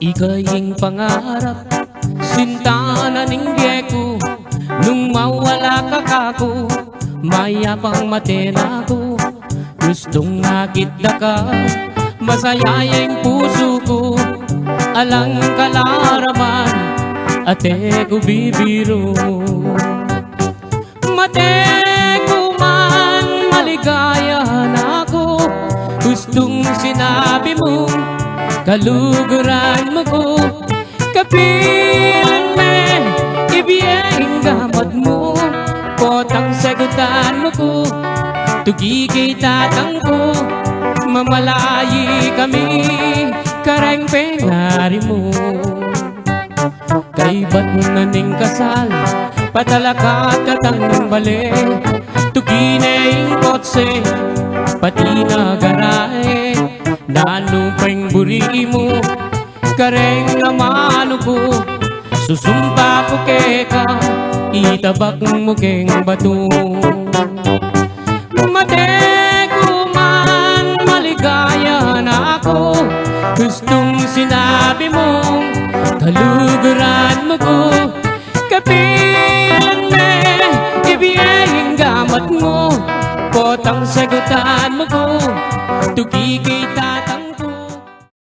Ika'y pangarap Sinta na ningge ko Nung mawala ka kako Mayapang matena ko Gustong nakita ka Masaya yung puso ko. Alang kalaraman Ate ko bibiro. Mate ko man maligaya na ako. Gustong sinabi mo Kaluguran mo ko Kapilan me Ibiyeng gamat mo. Potang sagutan mo ko Tugi kay tatang ko. Mamalayi kami Karang pengari mo. Kay ba't naning kasal Patalakat katang bale? Tuginay kotse Pati na Nanupang buri mo Kareng amano ko. Susumpa ko keka Itabak mo keng bato. Mate ko man maligaya na ako. Gustong sinabi mo Kaluguran mo ko. Kapilan me Ibiyeng gamat mo. Potang sagutan mo ko Tugi kay